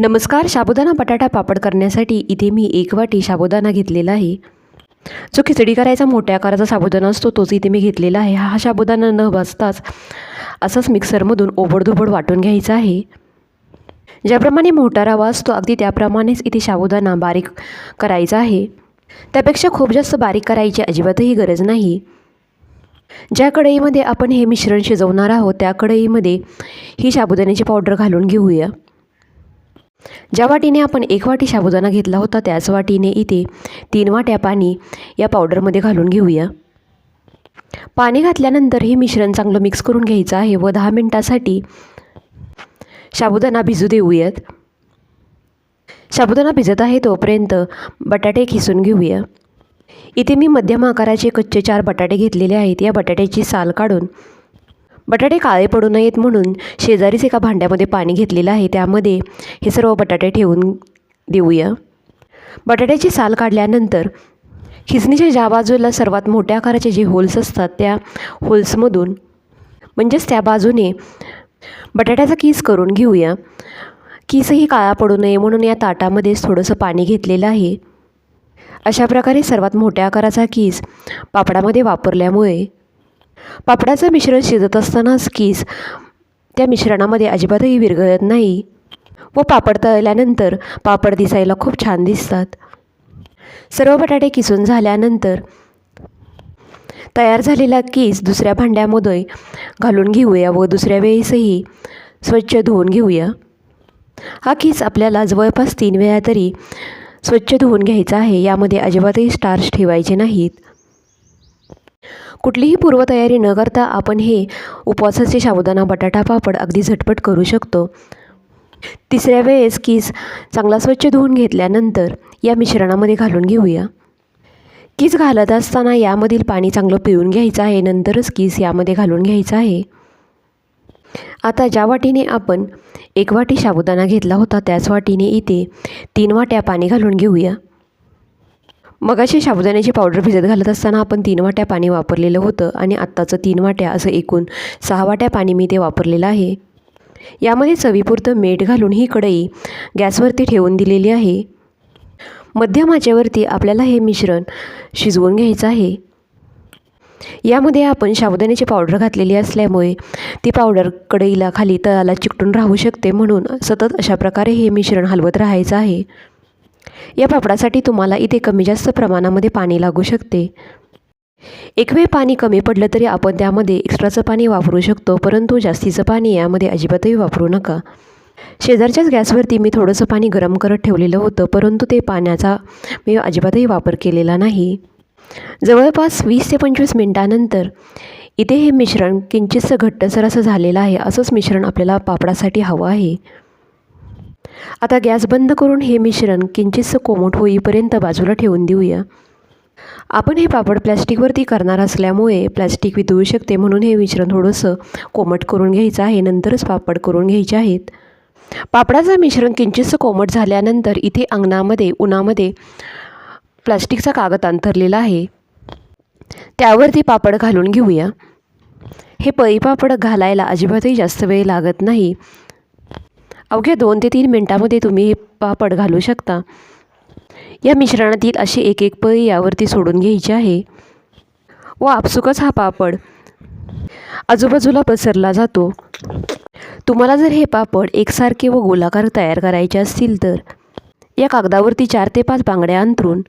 नमस्कार साबुदाणा बटाटा पापड करण्यासाठी इथे मी एक वाटी साबुदाणा घेतलेला आहे. जो खिचडी करायचा मोठ्या आकाराचा साबुदाणा असतो तोच इथे मी घेतलेला आहे. हा साबुदाणा न भाजताच असंच मिक्सरमधून ओबडधोबड वाटून घ्यायचा आहे. ज्याप्रमाणे मोठा रवा असतो अगदी त्याप्रमाणेच इथे साबुदाणा बारीक करायचा आहे. त्यापेक्षा खूप जास्त बारीक करायची अजिबातही गरज नाही. ज्या कढईमध्ये आपण हे मिश्रण शिजवणार आहोत त्या कढईमध्ये ही साबुदाण्याची पावडर घालून घेऊया. ज्या वाटीने आपण एक वाटी साबुदाणा घेतला होता त्याच वाटीने इथे तीन वाट्या पाणी या पावडरमध्ये घालून घेऊया. पाणी घातल्यानंतर हे मिश्रण चांगलं मिक्स करून घ्यायचं आहे व दहा मिनटासाठी साबुदाणा भिजू देऊयात. साबुदाणा भिजत आहे तोपर्यंत बटाटे खिसून घेऊया. इथे मी मध्यम आकाराचे कच्चे चार बटाटे घेतलेले आहेत. या बटाट्याची साल काढून बटाटे काळे पडू नयेत म्हणून शेजारीच एका भांड्यामध्ये पाणी घेतलेलं आहे. त्यामध्ये हे सर्व बटाटे ठेवून देऊया. बटाट्याची साल काढल्यानंतर खिसणीच्या ज्या बाजूला सर्वात मोठ्या आकाराचे जे होल्स असतात त्या होल्समधून म्हणजेच त्या बाजूने बटाट्याचा कीस करून घेऊया. कीसही काळा पडू नये म्हणून या ताटामध्येच थोडंसं पाणी घेतलेलं आहे. अशा प्रकारे सर्वात मोठ्या आकाराचा कीस पापडामध्ये वापरल्यामुळे पापडाचं मिश्रण शिजत असतानाच कीस त्या मिश्रणामध्ये अजिबातही विरघळत नाही व पापड तळल्यानंतर पापड दिसायला खूप छान दिसतात. सर्व बटाटे किसून झाल्यानंतर तयार झालेला कीस दुसऱ्या भांड्यामध्ये घालून घेऊया व दुसऱ्या वेळेसही स्वच्छ धुवून घेऊया. हा कीस आपल्याला जवळपास तीन वेळा तरी स्वच्छ धुवून घ्यायचा आहे यामध्ये अजिबातही स्टार्च ठेवायचे नाहीत. कुठलीही पूर्वतयारी न करता आपण हे उपवासाचे साबुदाणा बटाटा पापड अगदी झटपट करू शकतो. तिसऱ्या वेळेस किस चांगला स्वच्छ धुवून घेतल्यानंतर या मिश्रणामध्ये घालून घेऊया. किस घालत असताना यामधील पाणी चांगलं पिळून घ्यायचं आहे नंतरच किस यामध्ये घालून घ्यायचं आहे. आता ज्या वाटीने आपण एक वाटी साबुदाणा घेतला होता त्याच वाटीने इथे तीन वाट्या पाणी घालून घेऊया. मगाशी साबुदाण्याची पावडर भिजत घालत असताना आपण तीन वाट्या पाणी वापरलेलं होतं आणि आत्ताचं तीन वाट्या असं एकूण सहा वाट्या पाणी मी ते वापरलेलं आहे. यामध्ये चवीपुरतं मीठ घालून ही कढई गॅसवरती ठेवून दिलेली आहे. मध्यम आचेवरती आपल्याला हे मिश्रण शिजवून घ्यायचं आहे. यामध्ये आपण साबुदाण्याची पावडर घातलेली असल्यामुळे ती पावडर कढईला खाली तळाला चिकटून राहू शकते म्हणून सतत अशा प्रकारे हे मिश्रण हलवत राहायचं आहे. या पापडासाठी तुम्हाला इथे कमी जास्त प्रमाणामध्ये पाणी लागू शकते. एक वेळ पाणी कमी पडलं तरी आपण त्यामध्ये एक्स्ट्राचं पाणी वापरू शकतो परंतु जास्तीचं पाणी यामध्ये अजिबातही वापरू नका. शेजारच्याच गॅसवरती मी थोडंसं पाणी गरम करत ठेवलेलं होतं परंतु ते पाण्याचा मी अजिबातही वापर केलेला नाही. जवळपास वीस ते पंचवीस मिनटानंतर इथे हे मिश्रण किंचितसं घट्टसर असं झालेलं आहे असंच मिश्रण आपल्याला पापडासाठी हवं आहे. आता गॅस बंद करून हे मिश्रण किंचितसं कोमट होईपर्यंत बाजूला ठेवून देऊया. आपण हे पापड प्लॅस्टिकवरती करणार असल्यामुळे प्लॅस्टिक वितळू शकते म्हणून हे मिश्रण थोडंसं कोमट करून घ्यायचं आहे. नंतरच पापड करून घ्यायचे आहेत. पापडाचं मिश्रण किंचितसं कोमट झाल्यानंतर इथे अंगणामध्ये उन्हामध्ये प्लास्टिकचा कागद अंतरलेला आहे. त्यावरती पापड घालून घेऊया. हे पळी पापड घालायला अजिबातही जास्त वेळ लागत नाही. अवघ्या दोन ते तीन मिनटामध्ये तुम्ही हे पापड घालू शकता. या मिश्रणातील अशी एक एक पळी यावरती सोडून घ्यायची आहे. व आपसुकच हा पापड. आजूबाजूला पसरला जातो. तुम्हाला जर हे पापड एकसारखे व गोलाकार तयार करायचे असतील तर या कागदावरती चार ते पाच बांगड्या अंतरून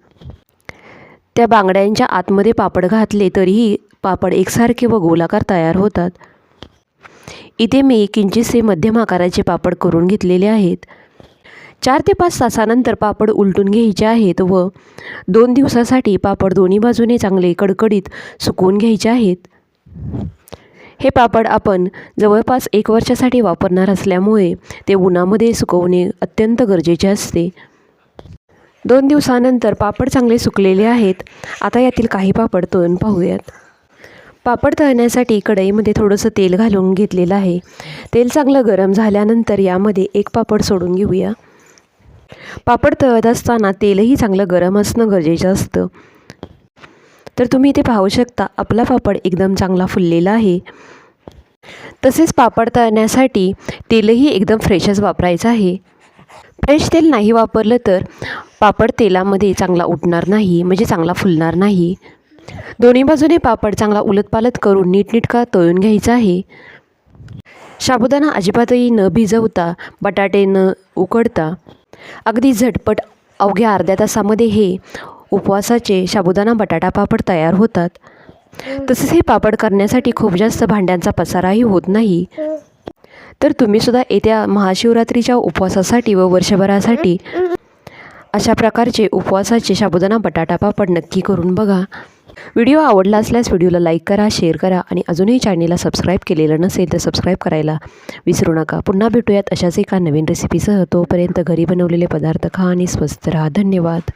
त्या बांगड्यांच्या आतमध्ये पापड घातले तरीही पापड एकसारखे व गोलाकार तयार होतात. इथे मी किंचितसे मध्यम आकाराचे पापड करून घेतलेले आहेत. चार ते पाच तासानंतर पापड उलटून घ्यायचे आहेत व दोन दिवसासाठी पापड दोन्ही बाजूने चांगले कडकडीत सुकवून घ्यायचे आहेत. हे पापड आपण जवळपास एक वर्षासाठी वापरणार असल्यामुळे ते उन्हामध्ये सुकवणे अत्यंत गरजेचे असते. दोन दिवसानंतर पापड चांगले सुकलेले आहेत. आता यातील काही पापड तळून पाहूयात. पापड तळण्यासाठी कढईमध्ये थोडंसं तेल घालून घेतलेलं आहे. तेल चांगलं गरम झाल्यानंतर यामध्ये एक पापड सोडून घेऊया. पापड तळत असताना तेलही चांगलं गरम असणं गरजेचं असतं. तर तुम्ही इथे पाहू शकता आपला पापड एकदम चांगला फुललेला आहे. तसेच पापड तळण्यासाठी तेलही एकदम फ्रेशच वापरायचं आहे. फ्रेश तेल नाही वापरलं तर पापड तेलामध्ये चांगला उठणार नाही म्हणजे चांगला फुलणार नाही. दोन्ही बाजूने पापड चांगला उलटपालट करून नीटनीटका तळून घ्यायचा आहे. साबुदाणा अजिबातही न भिजवता बटाटे न उकडता अगदी झटपट अवघ्या अर्ध्या तासामध्ये हे उपवासाचे साबुदाणा बटाटा पापड तयार होतात. तसेच हे पापड करण्यासाठी खूप जास्त भांड्यांचा पसाराही होत नाही. तर तुम्हीसुद्धा येत्या महाशिवरात्रीच्या उपवासासाठी व वर्षभरासाठी अशा प्रकारचे उपवासाचे साबुदाणा बटाटा पापड नक्की करून बघा. व्हिडिओ आवडला असल्यास व्हिडिओला लाईक करा शेअर करा आणि अजूनही चॅनेलला सबस्क्राईब केलेलं नसेल तर सबस्क्राईब करायला विसरू नका. पुन्हा भेटूयात अशाच एका नवीन रेसिपीसह तोपर्यंत घरी बनवलेले पदार्थ खा आणि स्वस्त राहा. धन्यवाद.